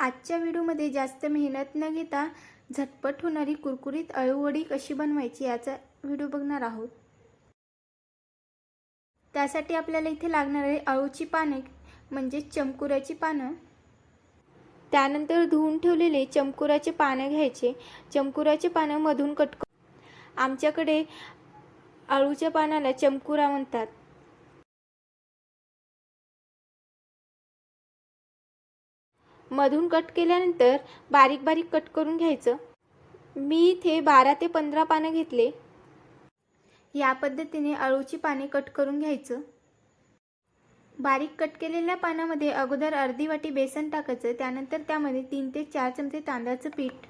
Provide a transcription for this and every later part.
आजच्या व्हिडिओमध्ये जास्त मेहनत न घेता झटपट होणारी कुरकुरीत अळूवडी कशी बनवायची याचा व्हिडिओ बघणार आहोत. त्यासाठी आपल्याला इथे लागणार आहे अळूची पाने म्हणजे चमकुराची पानं. त्यानंतर धुवून ठेवलेले चमकुराचे पानं घ्यायचे. चमकुराचे पानं मधून कट आमच्याकडे अळूच्या पानाला चमकुरा म्हणतात. मधून कट केल्यानंतर बारीक बारीक कट करून घ्यायचं. मी इथे बारा ते पंधरा पानं घेतले. या पद्धतीने अळूची पाने कट करून घ्यायचं. बारीक कट केलेल्या पानामध्ये अगोदर अर्धी वाटी बेसन टाकायचं त्यानंतर त्यामध्ये तीन ते चार चमचे तांदळाचं पीठ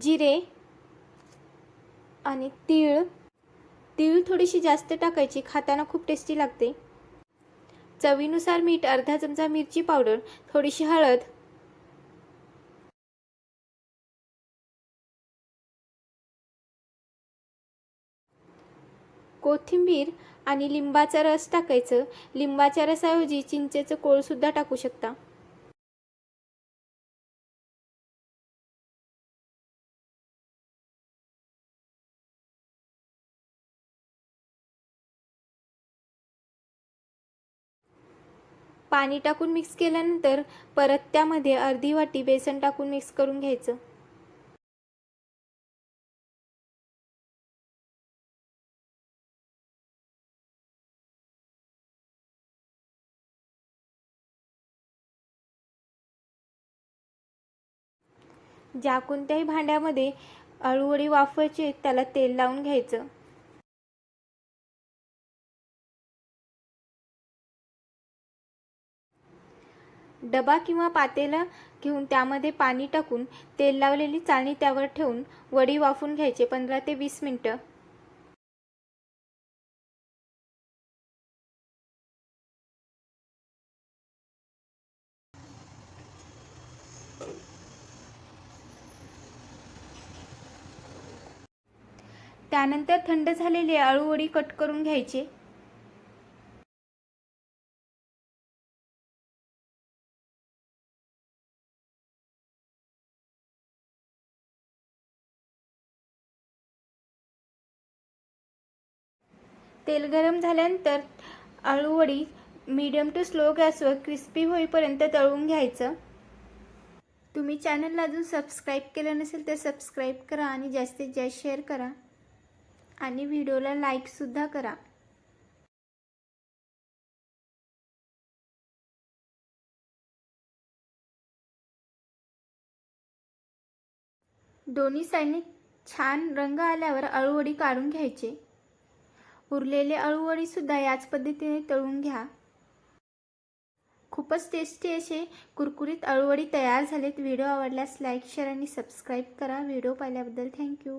जिरे आणि तीळ. तीळ थोडीशी जास्त टाकायची खाताना खूप टेस्टी लागते. चवीनुसार मीठ अर्धा चमचा मिरची पावडर थोडीशी हळद कोथिंबीर आणि लिंबाचा रस टाकायचं. लिंबाच्या रसाऐवजी चिंचेचं कोळसुद्धा टाकू शकता. पाणी टाकून मिक्स केल्यानंतर परत त्यामध्ये अर्धी वाटी बेसन टाकून मिक्स करून घ्यायचं. ज्या कोणत्याही भांड्यामध्ये अळूवडी वाफवायची त्याला तेल लावून घ्यायचं. डबा किंवा पातेला घेऊन त्यामध्ये पाणी टाकून तेल लावलेली चाळणी त्यावर ठेवून वडी वाफून घ्यायचे पंधरा ते वीस मिनटं. त्यानंतर थंड झालेले अळूवडी कट करून घ्यायचे. तेल गरम झाल्यानंतर अळूवडी मीडियम टू स्लो गॅसवर क्रिस्पी होईपर्यंत तळून घ्यायचं. तुम्ही चॅनलला अजून सबस्क्राईब केलं नसेल तर सबस्क्राईब करा आणि जास्तीत जास्त शेअर करा. आणि व्हिडिओला लाईकसुद्धा करा. दोन्ही साईडने छान रंग आल्यावर अळूवडी काढून घ्यायचे. उरलेले अळूवडीसुद्धा याच पद्धतीने तळून घ्या. खूपच टेस्टी असे कुरकुरीत अळूवडी तयार झालेत. व्हिडिओ आवडल्यास लाईक शेअर आणि सबस्क्राईब करा. व्हिडिओ पाहिल्याबद्दल थँक्यू